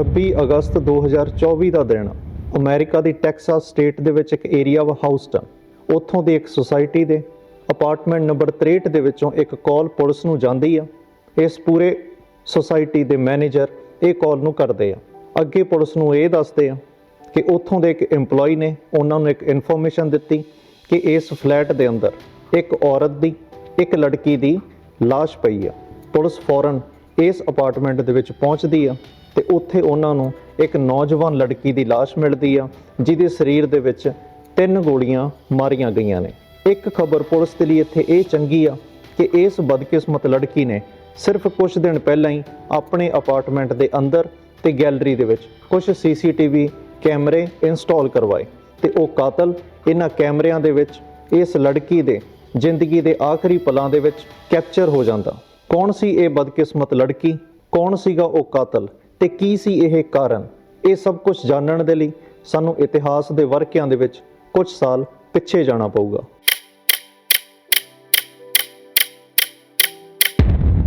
26 ਅਗਸਤ 2024 ਦਾ ਦਿਨ ਅਮਰੀਕਾ ਦੀ Texas state ਦੇ ਵਿੱਚ ਇੱਕ ਏਰੀਆ ਵਾ ਹਾਊਸਟਨ। ਉੱਥੋਂ ਦੀ ਇੱਕ ਸੁਸਾਇਟੀ ਦੇ ਅਪਾਰਟਮੈਂਟ ਨੰਬਰ 63 ਦੇ ਵਿੱਚੋਂ ਇੱਕ ਕਾਲ ਪੁਲਿਸ ਨੂੰ ਜਾਂਦੀ ਆ। ਇਸ ਪੂਰੇ ਸੁਸਾਇਟੀ ਦੇ ਮੈਨੇਜਰ ਇਹ ਕਾਲ ਨੂੰ ਕਰਦੇ ਆ। ਅੱਗੇ ਪੁਲਿਸ ਨੂੰ ਇਹ ਦੱਸਦੇ ਆ ਕਿ ਉੱਥੋਂ ਦੇ ਇੱਕ EMPLOYE ਨੇ ਉਹਨਾਂ ਨੂੰ ਇੱਕ ਇਨਫੋਰਮੇਸ਼ਨ ਦਿੱਤੀ ਕਿ ਇਸ ਫਲੈਟ ਦੇ ਅੰਦਰ ਇੱਕ ਔਰਤ ਦੀ, ਇੱਕ ਲੜਕੀ ਦੀ ਲਾਸ਼ ਪਈ ਆ। ਪੁਲਿਸ ਫੌਰਨ ਇਸ ਅਪਾਰਟਮੈਂਟ ਦੇ ਵਿੱਚ ਪਹੁੰਚਦੀ ਆ। ਤੇ ਉੱਥੇ ਉਹਨਾਂ ਨੂੰ ਇੱਕ ਨੌਜਵਾਨ ਲੜਕੀ ਦੀ ਲਾਸ਼ ਮਿਲਦੀ ਆ, ਜਿਹਦੇ ਸਰੀਰ ਦੇ ਵਿੱਚ ਤਿੰਨ ਗੋਲੀਆਂ ਮਾਰੀਆਂ ਗਈਆਂ ਨੇ। ਇੱਕ ਖਬਰ ਪੁਲਿਸ ਦੇ ਲਈ ਇੱਥੇ ਇਹ ਚੰਗੀ ਆ ਕਿ ਇਸ ਬਦਕਿਸਮਤ ਲੜਕੀ ਨੇ ਸਿਰਫ ਕੁਝ ਦਿਨ ਪਹਿਲਾਂ ਹੀ ਆਪਣੇ ਅਪਾਰਟਮੈਂਟ ਦੇ ਅੰਦਰ ਤੇ ਗੈਲਰੀ ਦੇ ਵਿੱਚ ਕੁਝ ਸੀਸੀਟੀਵੀ ਕੈਮਰੇ ਇੰਸਟਾਲ ਕਰਵਾਏ ਤੇ ਉਹ ਕਾਤਲ ਇਹਨਾਂ ਕੈਮਰਿਆਂ ਦੇ ਵਿੱਚ ਇਸ ਲੜਕੀ ਦੇ ਜ਼ਿੰਦਗੀ ਦੇ ਆਖਰੀ ਪਲਾਂ ਦੇ ਵਿੱਚ ਕੈਪਚਰ ਹੋ ਜਾਂਦਾ। ਕੌਣ ਸੀ ਇਹ ਬਦਕਿਸਮਤ ਲੜਕੀ? ਕੌਣ ਸੀਗਾ ਉਹ ਕਾਤਲ? ਤੇ ਕੀ ਸੀ ਇਹ ਕਾਰਨ? ਇਹ ਸਭ ਕੁਝ ਜਾਣਨ ਦੇ ਲਈ ਸਾਨੂੰ ਇਤਿਹਾਸ ਦੇ ਵਰਕਿਆਂ ਦੇ ਵਿੱਚ ਕੁਝ ਸਾਲ ਪਿੱਛੇ ਜਾਣਾ ਪਊਗਾ।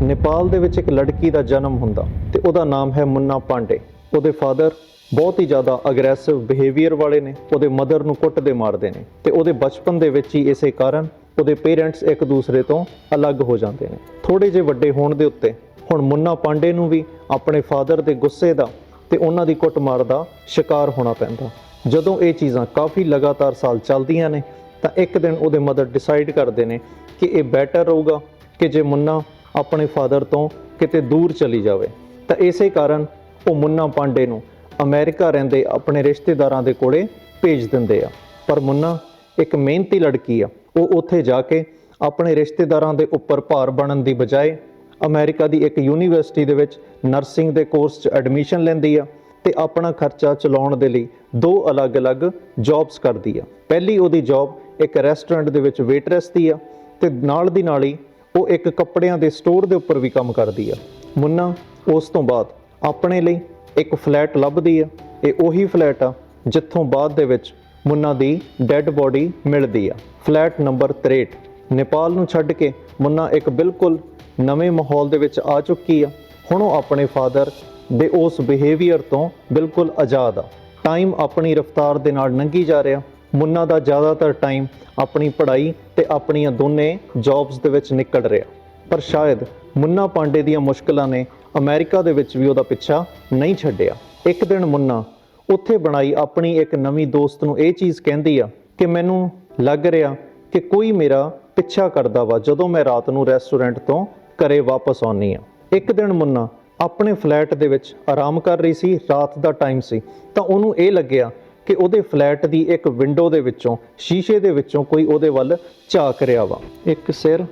ਨੇਪਾਲ ਦੇ ਵਿੱਚ ਇੱਕ ਲੜਕੀ ਦਾ ਜਨਮ ਹੁੰਦਾ ਤੇ ਉਹਦਾ ਨਾਮ ਹੈ ਮੁੰਨਾ ਪਾਂਡੇ। ਉਹਦੇ ਫਾਦਰ ਬਹੁਤ ਹੀ ਜ਼ਿਆਦਾ ਅਗਰੈਸਿਵ ਬਿਹੇਵੀਅਰ ਵਾਲੇ ਨੇ, ਉਹਦੇ ਮਦਰ ਨੂੰ ਕੁੱਟਦੇ ਮਾਰਦੇ ਨੇ ਤੇ ਉਹਦੇ ਬਚਪਨ ਦੇ ਵਿੱਚ ਹੀ ਇਸੇ ਕਾਰਨ ਉਹਦੇ ਪੇਰੈਂਟਸ ਇੱਕ ਦੂਸਰੇ ਤੋਂ ਅਲੱਗ ਹੋ ਜਾਂਦੇ ਨੇ। ਥੋੜੇ ਜਿਹੇ ਵੱਡੇ ਹੋਣ ਦੇ ਉੱਤੇ ਹੁਣ ਮੁੰਨਾ ਪਾਂਡੇ ਨੂੰ ਵੀ ਆਪਣੇ ਫਾਦਰ ਦੇ ਗੁੱਸੇ ਦਾ ਤੇ ਉਹਨਾਂ ਦੀ ਕੁੱਟਮਾਰ ਦਾ ਸ਼ਿਕਾਰ ਹੋਣਾ ਪੈਂਦਾ। ਜਦੋਂ ਇਹ ਚੀਜ਼ਾਂ ਕਾਫੀ ਲਗਾਤਾਰ ਸਾਲ ਚੱਲਦੀਆਂ ਨੇ, ਤਾਂ ਇੱਕ ਦਿਨ ਉਹਦੇ ਮਦਰ ਡਿਸਾਈਡ ਕਰਦੇ ਨੇ ਕਿ ਇਹ ਬੈਟਰ ਰਹੂਗਾ ਕਿ ਜੇ ਮੁੰਨਾ ਆਪਣੇ ਫਾਦਰ ਤੋਂ ਕਿਤੇ ਦੂਰ ਚਲੀ ਜਾਵੇ। ਤਾਂ ਇਸੇ ਕਾਰਨ ਉਹ ਮੁੰਨਾ ਪਾਂਡੇ ਨੂੰ ਅਮਰੀਕਾ ਰਹਿੰਦੇ ਆਪਣੇ ਰਿਸ਼ਤੇਦਾਰਾਂ ਦੇ ਕੋਲੇ ਭੇਜ ਦਿੰਦੇ ਆ। ਪਰ ਮੁੰਨਾ ਇੱਕ ਮਿਹਨਤੀ ਲੜਕੀ ਆ। ਉਹ ਉੱਥੇ ਜਾ ਕੇ ਆਪਣੇ ਰਿਸ਼ਤੇਦਾਰਾਂ ਦੇ ਉੱਪਰ ਭਾਰ ਬਣਨ ਦੀ ਬਜਾਏ ਅਮਰੀਕਾ ਦੀ ਇੱਕ ਯੂਨੀਵਰਸਿਟੀ ਦੇ ਵਿੱਚ ਨਰਸਿੰਗ ਦੇ ਕੋਰਸ 'ਚ ਐਡਮਿਸ਼ਨ ਲੈਂਦੀ ਆ ਤੇ ਆਪਣਾ ਖਰਚਾ ਚਲਾਉਣ ਦੇ ਲਈ ਦੋ ਅਲੱਗ-ਅਲੱਗ ਜੌਬਸ ਕਰਦੀ ਆ। ਪਹਿਲੀ ਉਹਦੀ ਜੌਬ ਇੱਕ ਰੈਸਟੋਰੈਂਟ ਦੇ ਵਿੱਚ ਵੇਟਰੈਸ ਦੀ ਆ ਤੇ ਨਾਲ ਦੀ ਨਾਲ ਹੀ ਉਹ ਇੱਕ ਕੱਪੜਿਆਂ ਦੇ ਸਟੋਰ ਦੇ ਉੱਪਰ ਵੀ ਕੰਮ ਕਰਦੀ ਆ। ਮੁੰਨਾ, ਉਸ ਤੋਂ ਬਾਅਦ ਆਪਣੇ ਲਈ ਇੱਕ ਫਲੈਟ ਲੱਭਦੀ ਆ। ਇਹ ਉਹੀ ਫਲੈਟ ਆ ਜਿੱਥੋਂ ਬਾਅਦ ਦੇ ਵਿੱਚ ਮੁੰਨਾ ਦੀ ਡੈੱਡ ਬੋਡੀ ਮਿਲਦੀ ਆ। ਫਲੈਟ ਨੰਬਰ 63 ਨੇਪਾਲ ਨੂੰ ਛੱਡ ਕੇ ਮੁੰਨਾ ਇੱਕ ਬਿਲਕੁਲ ਨਵੇਂ ਮਾਹੌਲ ਦੇ ਵਿੱਚ ਆ ਚੁੱਕੀ ਆ। ਹੁਣ ਉਹ ਆਪਣੇ ਫਾਦਰ ਦੇ ਉਸ ਬਿਹੇਵੀਅਰ ਤੋਂ ਬਿਲਕੁਲ ਆਜ਼ਾਦ ਆ। ਟਾਈਮ ਆਪਣੀ ਰਫ਼ਤਾਰ ਦੇ ਨਾਲ ਲੰਘੀ ਜਾ ਰਿਹਾ। ਮੁੰਨਾ ਦਾ ਜ਼ਿਆਦਾਤਰ ਟਾਈਮ ਆਪਣੀ ਪੜ੍ਹਾਈ ਤੇ ਆਪਣੀਆਂ ਦੋਨੇ ਜੌਬਸ ਦੇ ਵਿੱਚ ਨਿਕਲ ਰਿਹਾ। ਪਰ ਸ਼ਾਇਦ ਮੁੰਨਾ ਪਾਂਡੇ ਦੀਆਂ ਮੁਸ਼ਕਲਾਂ ਨੇ ਅਮਰੀਕਾ ਦੇ ਵਿੱਚ ਵੀ ਉਹਦਾ ਪਿੱਛਾ ਨਹੀਂ ਛੱਡਿਆ। ਇੱਕ ਦਿਨ ਮੁੰਨਾ ਉੱਥੇ ਬਣਾਈ ਆਪਣੀ ਇੱਕ ਨਵੀਂ ਦੋਸਤ ਨੂੰ ਇਹ ਚੀਜ਼ ਕਹਿੰਦੀ ਆ ਕਿ ਮੈਨੂੰ ਲੱਗ ਰਿਹਾ ਕਿ ਕੋਈ ਮੇਰਾ ਪਿੱਛਾ ਕਰਦਾ ਵਾ ਜਦੋਂ ਮੈਂ ਰਾਤ ਨੂੰ ਰੈਸਟੋਰੈਂਟ ਤੋਂ ਘਰੇ ਵਾਪਸ ਆਉਣੀ ਆ ਇੱਕ ਦਿਨ ਮੁੰਨਾ ਆਪਣੇ ਫਲੈਟ ਦੇ ਵਿੱਚ ਆਰਾਮ ਕਰ ਰਹੀ ਸੀ, ਰਾਤ ਦਾ ਟਾਈਮ ਸੀ। ਤਾਂ ਉਹਨੂੰ ਇਹ ਲੱਗਿਆ ਕਿ ਉਹਦੇ ਫਲੈਟ ਦੀ ਇੱਕ ਵਿੰਡੋ ਦੇ ਵਿੱਚੋਂ, ਸ਼ੀਸ਼ੇ ਦੇ ਵਿੱਚੋਂ ਕੋਈ ਉਹਦੇ ਵੱਲ ਝਾਕ ਰਿਹਾ ਵਾ। ਇੱਕ ਸਿਰ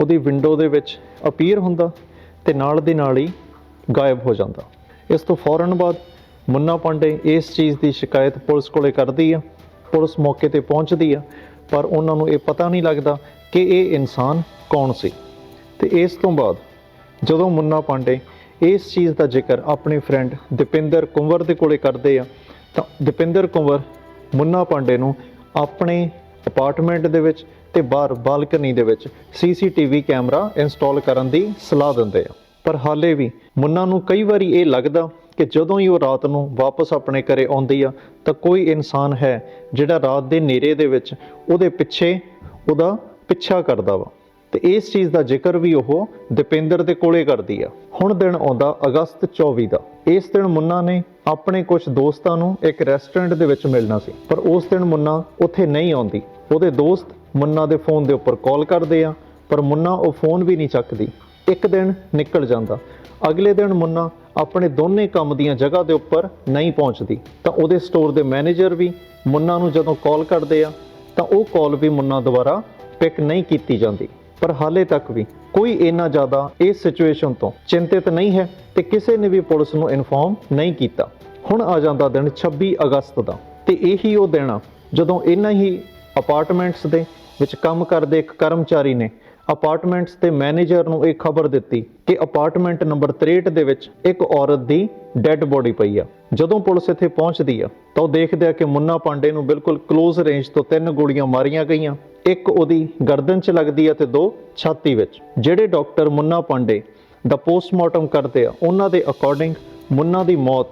ਉਹਦੀ ਵਿੰਡੋ ਦੇ ਵਿੱਚ ਅਪੀਅਰ ਹੁੰਦਾ ਤੇ ਨਾਲ ਦੀ ਨਾਲ ਹੀ ਗਾਇਬ ਹੋ ਜਾਂਦਾ। ਇਸ ਤੋਂ ਫੌਰਨ ਬਾਅਦ ਮੁੰਨਾ ਪਾਂਡੇ ਇਸ ਚੀਜ਼ ਦੀ ਸ਼ਿਕਾਇਤ ਪੁਲਿਸ ਕੋਲੇ ਕਰਦੀ ਆ, ਪੁਲਿਸ ਮੌਕੇ ਤੇ ਪਹੁੰਚਦੀ ਆ, ਪਰ ਉਹਨਾਂ ਨੂੰ ਇਹ ਪਤਾ ਨਹੀਂ ਲੱਗਦਾ ਕਿ ਇਹ ਇਨਸਾਨ ਕੌਣ ਸੀ। ਤੇ ਇਸ ਤੋਂ ਬਾਅਦ ਜਦੋਂ ਮੁੰਨਾ ਪਾਂਡੇ ਇਸ ਚੀਜ਼ ਦਾ ਜ਼ਿਕਰ ਆਪਣੇ ਫਰੈਂਡ ਦੀਪਿੰਦਰ ਕੁੰਵਰ ਦੇ ਕੋਲੇ ਕਰਦੇ ਆ, ਤਾਂ ਦੀਪਿੰਦਰ ਕੁੰਵਰ ਮੁੰਨਾ ਪਾਂਡੇ ਨੂੰ ਆਪਣੇ ਅਪਾਰਟਮੈਂਟ ਦੇ ਵਿੱਚ ਤੇ ਬਾਹਰ ਬਾਲਕਨੀ ਦੇ ਵਿੱਚ ਸੀਸੀਟੀਵੀ ਕੈਮਰਾ ਇੰਸਟਾਲ ਕਰਨ ਦੀ ਸਲਾਹ ਦਿੰਦੇ ਆ। ਪਰ ਹਾਲੇ ਵੀ ਮੁੰਨਾ ਨੂੰ ਕਈ ਵਾਰੀ ਇਹ ਲੱਗਦਾ ਕਿ ਜਦੋਂ ਹੀ ਉਹ ਰਾਤ ਨੂੰ ਵਾਪਸ ਆਪਣੇ ਘਰੇ ਆਉਂਦੀ ਆ, ਤਾਂ ਕੋਈ ਇਨਸਾਨ ਹੈ ਜਿਹੜਾ ਰਾਤ ਦੇ ਹਨੇਰੇ ਦੇ ਵਿੱਚ ਉਹਦੇ ਪਿੱਛੇ ਉਹਦਾ ਪਿੱਛਾ ਕਰਦਾ ਵਾ। ਤੇ ਇਸ ਚੀਜ਼ ਦਾ ਜ਼ਿਕਰ ਵੀ ਉਹ ਦੀਪਿੰਦਰ ਦੇ ਕੋਲੇ ਕਰਦੀ ਆ। ਹੁਣ ਦਿਨ ਆਉਂਦਾ ਅਗਸਤ 24 ਦਾ। ਇਸ ਦਿਨ ਮੁੰਨਾ ਨੇ ਆਪਣੇ ਕੁਝ ਦੋਸਤਾਂ ਨੂੰ ਇੱਕ ਰੈਸਟੋਰੈਂਟ ਦੇ ਵਿੱਚ ਮਿਲਣਾ ਸੀ। ਪਰ ਉਸ ਦਿਨ ਮੁੰਨਾ ਉੱਥੇ ਨਹੀਂ ਆਉਂਦੀ। ਉਹਦੇ ਦੋਸਤ ਮੁੰਨਾ ਦੇ ਫੋਨ ਦੇ ਉੱਪਰ ਕਾਲ ਕਰਦੇ ਆ, ਪਰ ਮੁੰਨਾ ਉਹ ਫੋਨ ਵੀ ਨਹੀਂ ਚੱਕਦੀ। ਇੱਕ ਦਿਨ ਨਿਕਲ ਜਾਂਦਾ। ਅਗਲੇ ਦਿਨ ਮੁੰਨਾ ਆਪਣੇ ਦੋਨੇ ਕੰਮ ਦੀਆਂ ਜਗ੍ਹਾ ਦੇ ਉੱਪਰ ਨਹੀਂ ਪਹੁੰਚਦੀ। ਤਾਂ ਉਹਦੇ ਸਟੋਰ ਦੇ ਮੈਨੇਜਰ ਵੀ ਮੁੰਨਾ ਨੂੰ ਜਦੋਂ ਕਾਲ ਕਰਦੇ ਆ, ਤਾਂ ਉਹ ਕਾਲ ਵੀ ਮੁੰਨਾ ਦੁਆਰਾ ਪਿਕ ਨਹੀਂ ਕੀਤੀ ਜਾਂਦੀ। ਪਰ ਹਾਲੇ ਤੱਕ ਵੀ ਕੋਈ ਇੰਨਾ ਜ਼ਿਆਦਾ ਇਸ ਸਿਚੁਏਸ਼ਨ ਤੋਂ ਚਿੰਤਿਤ ਨਹੀਂ ਹੈ ਤੇ ਕਿਸੇ ਨੇ ਵੀ ਪੁਲਿਸ ਨੂੰ ਇਨਫੋਰਮ ਨਹੀਂ ਕੀਤਾ। ਹੁਣ ਆ ਜਾਂਦਾ ਦਿਨ 26 ਅਗਸਤ ਦਾ ਤੇ ਇਹੀ ਉਹ ਦਿਨ ਆ ਜਦੋਂ ਇਹਨਾਂ ਹੀ ਅਪਾਰਟਮੈਂਟਸ ਦੇ ਵਿੱਚ ਕੰਮ ਕਰਦੇ ਇੱਕ ਕਰਮਚਾਰੀ ਨੇ ਅਪਾਰਟਮੈਂਟਸ ਦੇ ਮੈਨੇਜਰ ਨੂੰ ਇਹ ਖਬਰ ਦਿੱਤੀ ਕਿ ਅਪਾਰਟਮੈਂਟ ਨੰਬਰ 63 ਦੇ ਵਿੱਚ ਇੱਕ ਔਰਤ ਦੀ ਡੈੱਡ ਬੋਡੀ ਪਈ ਆ। ਜਦੋਂ ਪੁਲਿਸ ਇੱਥੇ ਪਹੁੰਚਦੀ ਆ ਤਾਂ ਉਹ ਦੇਖਦੇ ਆ ਕਿ ਮੁੰਨਾ ਪਾਂਡੇ ਨੂੰ ਬਿਲਕੁਲ ক্লোਜ਼ ਰੇਂਜ ਤੋਂ ਤਿੰਨ ਗੋਲੀਆਂ ਮਾਰੀਆਂ ਗਈਆਂ। ਇੱਕ ਉਹਦੀ ਗਰਦਨ 'ਚ ਲੱਗਦੀ ਹੈ ਤੇ ਦੋ ਛਾਤੀ ਵਿੱਚ। ਜਿਹੜੇ ਡਾਕਟਰ ਮੁੰਨਾ ਪਾਂਡੇ ਦਾ ਪੋਸਟਮਾਰਟਮ ਕਰਦੇ ਆ, ਉਹਨਾਂ ਦੇ ਅਕੋਰਡਿੰਗ ਮੁੰਨਾ ਦੀ ਮੌਤ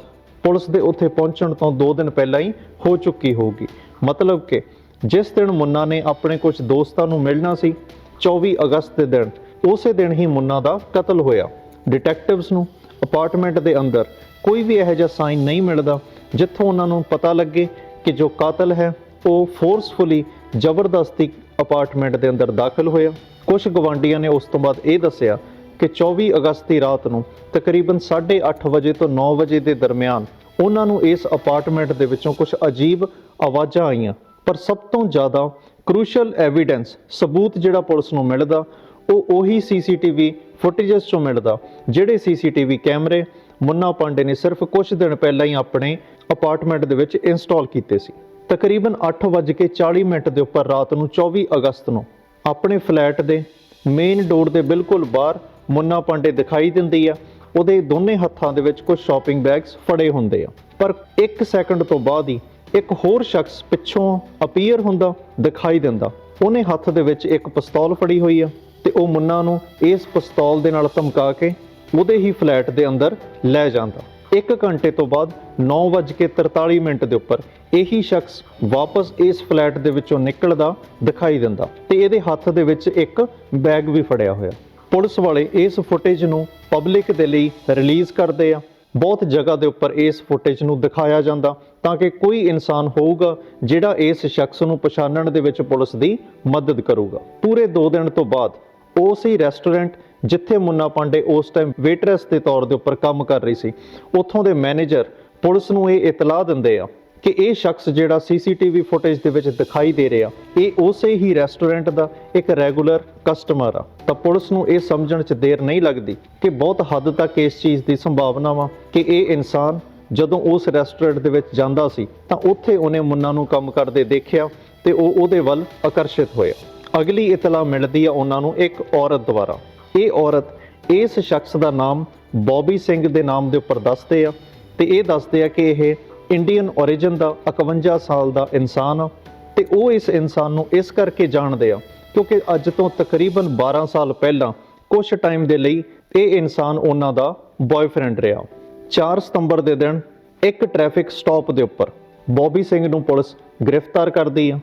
ਪੁਲਿਸ ਦੇ ਉੱਥੇ ਪਹੁੰਚਣ ਤੋਂ 2 ਦਿਨ ਪਹਿਲਾਂ ਹੀ ਹੋ ਚੁੱਕੀ ਹੋਊਗੀ। ਮਤਲਬ ਕਿ ਜਿਸ ਦਿਨ ਮੁੰਨਾ ਨੇ ਆਪਣੇ ਕੁਝ ਦੋਸਤਾਂ ਨੂੰ ਮਿਲਣਾ ਸੀ 24 ਅਗਸਤ ਦੇ ਦਿਨ, ਉਸੇ ਦਿਨ ਹੀ ਮੁੰਨਾ ਦਾ ਕਤਲ ਹੋਇਆ। ਡਿਟੈਕਟਿਵਸ ਨੂੰ ਅਪਾਰਟਮੈਂਟ ਦੇ ਅੰਦਰ ਕੋਈ ਵੀ ਇਹੋ ਜਿਹਾ ਸਾਈਨ ਨਹੀਂ ਮਿਲਦਾ, ਜਿੱਥੋਂ ਉਹਨਾਂ ਨੂੰ ਪਤਾ ਲੱਗੇ ਕਿ ਜੋ ਕਾਤਲ ਹੈ, ਉਹ ਫੋਰਸਫੁਲੀ ਜ਼ਬਰਦਸਤੀ ਅਪਾਰਟਮੈਂਟ ਦੇ ਅੰਦਰ ਦਾਖਲ ਹੋਇਆ। ਕੁਝ ਗਵਾਂਡੀਆਂ ਨੇ ਉਸ ਤੋਂ ਬਾਅਦ ਇਹ ਦੱਸਿਆ ਕਿ 24 ਅਗਸਤ ਦੀ ਰਾਤ ਨੂੰ ਤਕਰੀਬਨ 8:30 ਵਜੇ ਤੋਂ 9 ਵਜੇ ਦੇ ਦਰਮਿਆਨ ਉਹਨਾਂ ਨੂੰ ਇਸ ਅਪਾਰਟਮੈਂਟ ਦੇ ਵਿੱਚੋਂ ਕੁਝ ਅਜੀਬ ਆਵਾਜ਼ਾਂ ਆਈਆਂ। ਪਰ ਸਭ ਤੋਂ ਜ਼ਿਆਦਾ ਕ੍ਰੂਸ਼ਲ ਐਵੀਡੈਂਸ ਸਬੂਤ ਜਿਹੜਾ ਪੁਲਿਸ ਨੂੰ ਮਿਲਦਾ, ਉਹ ਉਹੀ ਸੀਸੀਟੀਵੀ ਫੁਟੇਜਸ ਚੋਂ ਮਿਲਦਾ, ਜਿਹੜੇ ਸੀਸੀਟੀਵੀ ਕੈਮਰੇ ਮੁੰਨਾ ਪਾਂਡੇ ਨੇ ਸਿਰਫ ਕੁਝ ਦਿਨ ਪਹਿਲਾਂ ਹੀ ਆਪਣੇ ਅਪਾਰਟਮੈਂਟ ਦੇ ਵਿੱਚ ਇੰਸਟਾਲ ਕੀਤੇ ਸੀ। ਤਕਰੀਬਨ 8:40 ਮਿੰਟ ਦੇ ਉੱਪਰ ਰਾਤ ਨੂੰ 24 ਅਗਸਤ ਨੂੰ ਆਪਣੇ ਫਲੈਟ ਦੇ ਮੇਨ ਡੋਰ ਦੇ ਬਿਲਕੁਲ ਬਾਹਰ ਮੁੰਨਾ ਪਾਂਡੇ ਦਿਖਾਈ ਦਿੰਦੀ ਆ। ਉਹਦੇ ਦੋਨੇ ਹੱਥਾਂ ਦੇ ਵਿੱਚ ਕੁਝ ਸ਼ਾਪਿੰਗ ਬੈਗਸ ਫੜੇ ਹੁੰਦੇ ਆ। ਪਰ 1 ਸੈਕਿੰਡ ਤੋਂ ਬਾਅਦ ਹੀ ਇੱਕ ਹੋਰ ਸ਼ਖਸ ਪਿੱਛੋਂ ਅਪੀਅਰ ਹੁੰਦਾ, ਦਿਖਾਈ ਦਿੰਦਾ। ਉਹਨੇ ਹੱਥ ਦੇ ਵਿੱਚ ਇੱਕ ਪਿਸਤੌਲ ਫੜੀ ਹੋਈ ਆ ਤੇ ਉਹ ਮੁੰਨਾ ਨੂੰ ਇਸ ਪਿਸਤੌਲ ਦੇ ਨਾਲ ਧਮਕਾ ਕੇ ਉਹਦੇ ਹੀ ਫਲੈਟ ਦੇ ਅੰਦਰ ਲੈ ਜਾਂਦਾ। 1 ਘੰਟੇ ਤੋਂ ਬਾਅਦ 9:43 ਮਿੰਟ ਦੇ ਉੱਪਰ ਇਹੀ ਸ਼ਖਸ ਵਾਪਸ ਇਸ ਫਲੈਟ ਦੇ ਵਿੱਚੋਂ ਨਿਕਲਦਾ, ਦਿਖਾਈ ਦਿੰਦਾ ਤੇ ਇਹਦੇ ਹੱਥ ਦੇ ਵਿੱਚ ਇੱਕ ਬੈਗ ਵੀ ਫੜਿਆ ਹੋਇਆ। ਪੁਲਿਸ ਵਾਲੇ ਇਸ ਫੁਟੇਜ ਨੂੰ ਪਬਲਿਕ ਦੇ ਲਈ ਰਿਲੀਜ਼ ਕਰਦੇ ਆ। ਬਹੁਤ ਜਗ੍ਹਾ ਦੇ ਉੱਪਰ ਇਸ ਫੁਟੇਜ ਨੂੰ ਦਿਖਾਇਆ ਜਾਂਦਾ ਤਾਂ ਕਿ ਕੋਈ ਇਨਸਾਨ ਹੋਊਗਾ ਜਿਹੜਾ ਇਸ ਸ਼ਖਸ ਨੂੰ ਪਛਾਣਨ ਦੇ ਵਿੱਚ ਪੁਲਿਸ ਦੀ ਮਦਦ ਕਰੂਗਾ। ਪੂਰੇ 2 ਦਿਨ ਤੋਂ ਬਾਅਦ ਉਸ ਹੀ ਰੈਸਟੋਰੈਂਟ ਜਿੱਥੇ ਮੁੰਨਾ ਪਾਂਡੇ ਉਸ ਟਾਈਮ ਵੇਟਰੈਸ ਦੇ ਤੌਰ ਦੇ ਉੱਪਰ ਕੰਮ ਕਰ ਰਹੀ ਸੀ, ਉੱਥੋਂ ਦੇ ਮੈਨੇਜਰ ਪੁਲਿਸ ਨੂੰ ਇਹ ਇਤਲਾਹ ਦਿੰਦੇ ਆ ਕਿ ਇਹ ਸ਼ਖਸ ਜਿਹੜਾ ਸੀਸੀਟੀਵੀ ਫੁਟੇਜ ਦੇ ਵਿੱਚ ਦਿਖਾਈ ਦੇ ਰਿਹਾ, ਇਹ ਉਸੇ ਹੀ ਰੈਸਟੋਰੈਂਟ ਦਾ ਇੱਕ ਰੈਗੂਲਰ ਕਸਟਮਰ ਆ। ਤਾਂ ਪੁਲਿਸ ਨੂੰ ਇਹ ਸਮਝਣ 'ਚ ਦੇਰ ਨਹੀਂ ਲੱਗਦੀ ਕਿ ਬਹੁਤ ਹੱਦ ਤੱਕ ਇਸ ਚੀਜ਼ ਦੀ ਸੰਭਾਵਨਾ ਵਾ ਕਿ ਇਹ ਇਨਸਾਨ ਜਦੋਂ ਉਸ ਰੈਸਟੋਰੈਂਟ ਦੇ ਵਿੱਚ ਜਾਂਦਾ ਸੀ, ਤਾਂ ਉੱਥੇ ਉਹਨੇ ਮੁੰਨਾ ਨੂੰ ਕੰਮ ਕਰਦੇ ਦੇਖਿਆ ਤੇ ਉਹ ਉਹਦੇ ਵੱਲ ਆਕਰਸ਼ਿਤ ਹੋਇਆ। ਅਗਲੀ ਇਤਲਾਹ ਮਿਲਦੀ ਆ ਉਹਨਾਂ ਨੂੰ ਇੱਕ ਔਰਤ ਦੁਆਰਾ। ਇਹ ਔਰਤ ਇਸ ਸ਼ਖਸ ਦਾ ਨਾਮ ਬੌਬੀ ਸਿੰਘ ਦੇ ਨਾਮ ਦੇ ਉੱਪਰ ਦੱਸਦੇ ਆ ਤੇ ਇਹ ਦੱਸਦੇ ਆ ਕਿ ਇਹ ਇੰਡੀਅਨ origin ਦਾ 51 ਸਾਲ ਦਾ ਇਨਸਾਨ ਆ ਤੇ ਉਹ ਇਸ ਇਨਸਾਨ ਨੂੰ ਇਸ ਕਰਕੇ ਜਾਣਦੇ ਆ ਕਿਉਂਕਿ ਅੱਜ ਤੋਂ ਤਕਰੀਬਨ 12 ਸਾਲ ਪਹਿਲਾਂ ਕੁਝ ਟਾਈਮ ਦੇ ਲਈ ਇਹ ਇਨਸਾਨ ਉਹਨਾਂ ਦਾ ਬॉयਫ੍ਰੈਂਡ ਰਿਹਾ। 4 ਸਤੰਬਰ ਦੇ ਦਿਨ ਇੱਕ ਟ੍ਰੈਫਿਕ ਸਟਾਪ ਦੇ ਉੱਪਰ ਬੌਬੀ ਸਿੰਘ ਨੂੰ ਪੁਲਿਸ ਗ੍ਰਿਫਤਾਰ ਕਰਦੀ ਆ।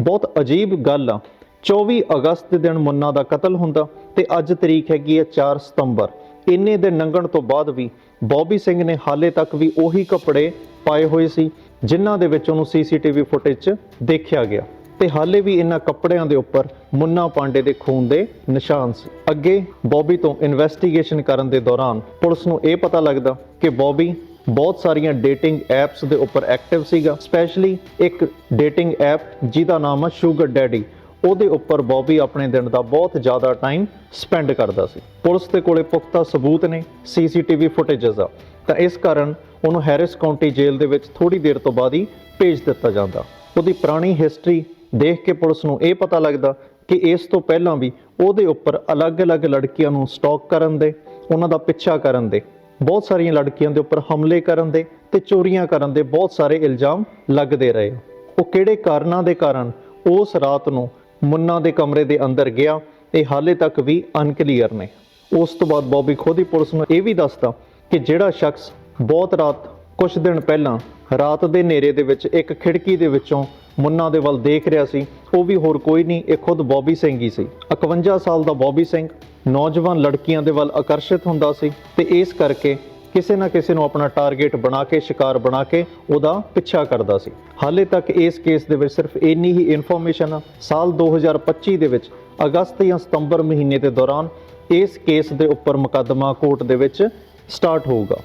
ਬਹੁਤ ਅਜੀਬ ਗੱਲ ਆ 24 ਅਗਸਤ ਦੇ ਦਿਨ ਮੁੰਨਾ ਦਾ ਕਤਲ ਹੁੰਦਾ ਤੇ ਅੱਜ ਤਰੀਕ ਹੈਗੀ ਹੈ 4 ਸਤੰਬਰ। ਇੰਨੇ ਦੇ ਲੰਘਣ ਤੋਂ ਬਾਅਦ ਵੀ ਬੌਬੀ ਸਿੰਘ ਨੇ ਹਾਲੇ ਤੱਕ ਵੀ ਉਹੀ ਕੱਪੜੇ ਪਾਏ ਹੋਏ ਸੀ, ਜਿਨ੍ਹਾਂ ਦੇ ਵਿੱਚ ਉਹਨੂੰ ਸੀਸੀਟੀਵੀ ਫੁਟੇਜ 'ਚ ਦੇਖਿਆ ਗਿਆ। ਤੇ ਹਾਲੇ ਵੀ ਇਹਨਾਂ ਕੱਪੜਿਆਂ ਦੇ ਉੱਪਰ ਮੁੰਨਾ ਪਾਂਡੇ ਦੇ ਖੂਨ ਦੇ ਨਿਸ਼ਾਨ ਸੀ। ਅੱਗੇ ਬੌਬੀ ਤੋਂ ਇਨਵੈਸਟੀਗੇਸ਼ਨ ਕਰਨ ਦੇ ਦੌਰਾਨ ਪੁਲਿਸ ਨੂੰ ਇਹ ਪਤਾ ਲੱਗਦਾ ਕਿ ਬੌਬੀ ਬਹੁਤ ਸਾਰੀਆਂ ਡੇਟਿੰਗ ਐਪਸ ਦੇ ਉੱਪਰ ਐਕਟਿਵ ਸੀਗਾ। ਸਪੈਸ਼ਲੀ ਇੱਕ ਡੇਟਿੰਗ ਐਪ ਜਿਹਦਾ ਨਾਮ ਹੈ ਸ਼ੂਗਰ ਡੈਡੀ ਉਹਦੇ ਉੱਪਰ ਬੌਬੀ ਆਪਣੇ ਦਿਨ ਦਾ ਬਹੁਤ ਜ਼ਿਆਦਾ ਟਾਈਮ ਸਪੈਂਡ ਕਰਦਾ ਸੀ। ਪੁਲਿਸ ਦੇ ਕੋਲੇ ਪੁਖਤਾ ਸਬੂਤ ਨੇ ਸੀਸੀਟੀਵੀ ਫੁਟੇਜਸ ਦਾ। ਤਾਂ ਇਸ ਕਾਰਨ ਉਹਨੂੰ ਹੈਰਿਸ ਕਾਉਂਟੀ ਜੇਲ੍ਹ ਦੇ ਵਿੱਚ ਥੋੜੀ ਦੇਰ ਤੋਂ ਬਾਅਦ ਹੀ ਭੇਜ ਦਿੱਤਾ ਜਾਂਦਾ। ਉਹਦੀ ਪੁਰਾਣੀ ਹਿਸਟਰੀ ਦੇਖ ਕੇ ਪੁਲਿਸ ਨੂੰ ਇਹ ਪਤਾ ਲੱਗਦਾ ਕਿ ਇਸ ਤੋਂ ਪਹਿਲਾਂ ਵੀ ਉਹਦੇ ਉੱਪਰ ਅਲੱਗ-ਅਲੱਗ ਲੜਕੀਆਂ ਨੂੰ ਸਟਾਕ ਕਰਨ ਦੇ, ਉਹਨਾਂ ਦਾ ਪਿੱਛਾ ਕਰਨ ਦੇ, ਬਹੁਤ ਸਾਰੀਆਂ ਲੜਕੀਆਂ ਦੇ ਉੱਪਰ ਹਮਲੇ ਕਰਨ ਦੇ ਤੇ ਚੋਰੀਆਂ ਕਰਨ ਦੇ ਬਹੁਤ ਸਾਰੇ ਇਲਜ਼ਾਮ ਲੱਗਦੇ ਰਹੇ। ਉਹ ਕਿਹੜੇ ਕਾਰਨਾਂ ਦੇ ਕਾਰਨ ਉਸ ਰਾਤ ਨੂੰ ਮੁੰਨਾ ਦੇ ਕਮਰੇ ਦੇ ਅੰਦਰ ਗਿਆ ਇਹ ਹਾਲੇ ਤੱਕ ਵੀ ਅਨਕਲੀਅਰ ਨੇ। ਉਸ ਤੋਂ ਬਾਅਦ ਬੌਬੀ ਖੁਦ ਹੀ ਪੁਲਿਸ ਨੂੰ ਇਹ ਵੀ ਦੱਸਦਾ ਕਿ ਜਿਹੜਾ ਸ਼ਖਸ ਬਹੁਤ ਰਾਤ ਕੁਝ ਦਿਨ ਪਹਿਲਾਂ ਰਾਤ ਦੇ ਹਨੇਰੇ ਦੇ ਵਿੱਚ ਇੱਕ ਖਿੜਕੀ ਦੇ ਵਿੱਚੋਂ ਮੁੰਨਾ ਦੇ ਵੱਲ ਦੇਖ ਰਿਹਾ ਸੀ, ਉਹ ਵੀ ਹੋਰ ਕੋਈ ਨਹੀਂ, ਇਹ ਖੁਦ ਬੌਬੀ ਸਿੰਘ ਹੀ ਸੀ। 51 ਸਾਲ ਦਾ ਬੌਬੀ ਸਿੰਘ ਨੌਜਵਾਨ ਲੜਕੀਆਂ ਦੇ ਵੱਲ ਆਕਰਸ਼ਿਤ ਹੁੰਦਾ ਸੀ ਤੇ ਇਸ ਕਰਕੇ ਕਿਸੇ ਨਾ ਕਿਸੇ ਨੂੰ ਆਪਣਾ ਟਾਰਗੇਟ ਬਣਾ ਕੇ, ਸ਼ਿਕਾਰ ਬਣਾ ਕੇ ਉਹਦਾ ਪਿੱਛਾ ਕਰਦਾ ਸੀ। ਹਾਲੇ ਤੱਕ ਇਸ ਕੇਸ ਦੇ ਵਿੱਚ ਸਿਰਫ ਇੰਨੀ ਹੀ ਇਨਫੋਰਮੇਸ਼ਨ ਆ। ਸਾਲ 2025 ਦੇ ਵਿੱਚ, ਅਗਸਤ ਜਾਂ ਸਤੰਬਰ ਮਹੀਨੇ ਦੇ ਦੌਰਾਨ ਇਸ ਕੇਸ ਦੇ ਉੱਪਰ ਮੁਕੱਦਮਾ ਕੋਰਟ ਦੇ ਵਿੱਚ ਸਟਾਰਟ ਹੋਊਗਾ।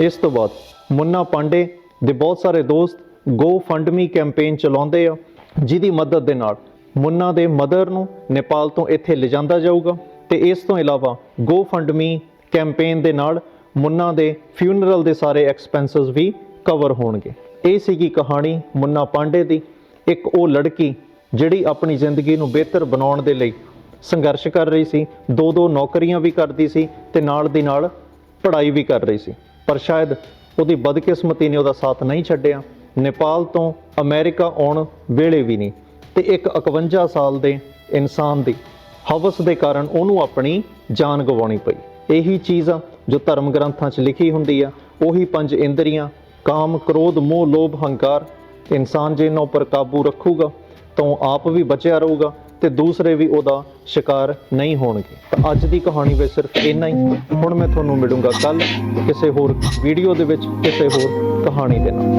ਇਸ ਤੋਂ ਬਾਅਦ ਮੁੰਨਾ ਪਾਂਡੇ ਦੇ ਬਹੁਤ ਸਾਰੇ ਦੋਸਤ ਗੋ ਫੰਡ ਮੀ ਕੈਂਪੇਨ ਚਲਾਉਂਦੇ ਆ। ਜਿਹਦੀ ਮਦਦ ਦੇ ਨਾਲ ਮੁੰਨਾ ਦੇ ਮਦਰ ਨੂੰ ਨੇਪਾਲ ਤੋਂ ਇੱਥੇ ਲਿਜਾਂਦਾ ਜਾਊਗਾ ਤੇ ਇਸ ਤੋਂ ਇਲਾਵਾ ਗੋ ਫੰਡ ਮੀ ਕੈਂਪੇਨ ਦੇ ਨਾਲ ਮੁੰਨਾ ਦੇ ਫਿਊਨਰਲ ਦੇ ਸਾਰੇ ਐਕਸਪੈਂਸਸ ਵੀ ਕਵਰ ਹੋਣਗੇ। ਇਹ ਸੀਗੀ ਕਹਾਣੀ ਮੁੰਨਾ ਪਾਂਡੇ ਦੀ। ਇੱਕ ਉਹ ਲੜਕੀ ਜਿਹੜੀ ਆਪਣੀ ਜ਼ਿੰਦਗੀ ਨੂੰ ਬਿਹਤਰ ਬਣਾਉਣ ਦੇ ਲਈ ਸੰਘਰਸ਼ ਕਰ ਰਹੀ ਸੀ ਦੋ ਦੋ ਨੌਕਰੀਆਂ ਵੀ ਕਰਦੀ ਸੀ ਤੇ ਨਾਲ ਦੀ ਨਾਲ ਪੜ੍ਹਾਈ ਵੀ ਕਰ ਰਹੀ ਸੀ। ਪਰ ਸ਼ਾਇਦ ਉਹਦੀ ਬਦਕਿਸਮਤੀ ਨੇ ਉਹਦਾ ਸਾਥ ਨਹੀਂ ਛੱਡਿਆ। ਨੇਪਾਲ ਤੋਂ ਅਮਰੀਕਾ ਆਉਣ ਵੇਲੇ ਵੀ ਨਹੀਂ। ਤੇ ਇੱਕ 51 ਸਾਲ ਦੇ ਇਨਸਾਨ ਦੀ ਹਵਸ ਦੇ ਕਾਰਨ ਉਹਨੂੰ ਆਪਣੀ ਜਾਨ ਗਵਾਉਣੀ ਪਈ। ਇਹੀ ਚੀਜ਼ ਆ ਜੋ ਧਰਮ ਗ੍ਰੰਥਾਂ 'ਚ ਲਿਖੀ ਹੁੰਦੀ ਆ, ਉਹੀ ਪੰਜ ਇੰਦਰੀਆਂ, ਕਾਮ, ਕ੍ਰੋਧ, ਮੋਹ, ਲੋਭ, ਹੰਕਾਰ, ਇਨਸਾਨ ਜੇ ਇਹਨਾਂ ਉੱਪਰ ਕਾਬੂ ਰੱਖੂਗਾ, ਤਾਂ ਉਹ ਆਪ ਵੀ ਬਚਿਆ ਰਹੂਗਾ ਤੇ ਦੂਸਰੇ ਵੀ ਉਹਦਾ ਸ਼ਿਕਾਰ ਨਹੀਂ ਹੋਣਗੇ। ਤਾਂ ਅੱਜ ਦੀ ਕਹਾਣੀ ਵਿੱਚ ਸਿਰਫ ਇੰਨਾ ਹੀ। ਹੁਣ ਮੈਂ ਤੁਹਾਨੂੰ ਮਿਲੂੰਗਾ ਕੱਲ ਕਿਸੇ ਹੋਰ ਵੀਡੀਓ ਦੇ ਵਿੱਚ, ਕਿਸੇ ਹੋਰ ਕਹਾਣੀ ਦੇ ਨਾਲ।